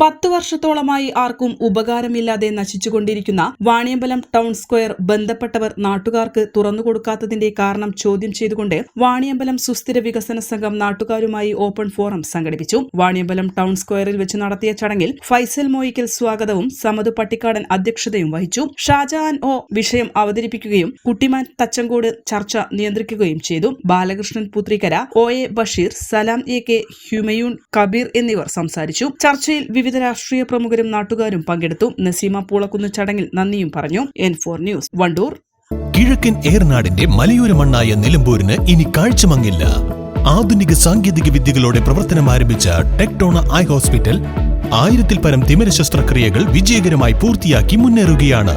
പത്ത് വർഷത്തോളമായി ആർക്കും ഉപകാരമില്ലാതെ നശിച്ചുകൊണ്ടിരിക്കുന്ന വാണിയമ്പലം ടൗൺ സ്ക്വയർ ബന്ധപ്പെട്ടവർ നാട്ടുകാർക്ക് തുറന്നുകൊടുക്കാത്തതിന്റെ കാരണം ചോദ്യം ചെയ്തുകൊണ്ട് വാണിയമ്പലം സുസ്ഥിര വികസന സംഘം നാട്ടുകാരുമായി ഓപ്പൺ ഫോറം സംഘടിപ്പിച്ചു. വാണിയമ്പലം ടൗൺ സ്ക്വയറിൽ വെച്ച് നടത്തിയ ചടങ്ങിൽ ഫൈസൽ മോയിക്കൽ സ്വാഗതവും സമതു പട്ടിക്കാടൻ അധ്യക്ഷതയും വഹിച്ചു. ഷാജഹാൻ ഒ വിഷയം അവതരിപ്പിക്കുകയും കുട്ടിമാൻ തച്ചങ്കോട് ചർച്ച നിയന്ത്രിക്കുകയും ചെയ്തു. Balakrishnan Puthrikkara O A Basheer Salam A K Humayun Kabir എന്നിവർ സംസാരിച്ചു. ചർച്ചയിൽ വിവിധ രാഷ്ട്രീയ പ്രമുഖരും നാട്ടുകാരും പങ്കെടുത്തു. നസീമ പൂളക്കുന്ന് ചടങ്ങിൽ നന്ദിയും പറഞ്ഞു. N four news Wandoor. കിഴക്കൻ ഏർനാടിന്റെ മലയോര മണ്ണായ നിലമ്പൂരിന് ഇനി കാഴ്ചമങ്ങില്ല. ആധുനിക സാങ്കേതിക വിദ്യകളോടെ പ്രവർത്തനം ആരംഭിച്ച ടെക്ടോണ ഐ ഹോസ്പിറ്റൽ ആയിരത്തിൽ പരം തിമിര ശസ്ത്രക്രിയകൾ വിജയകരമായി പൂർത്തിയാക്കി മുന്നേറുകയാണ്.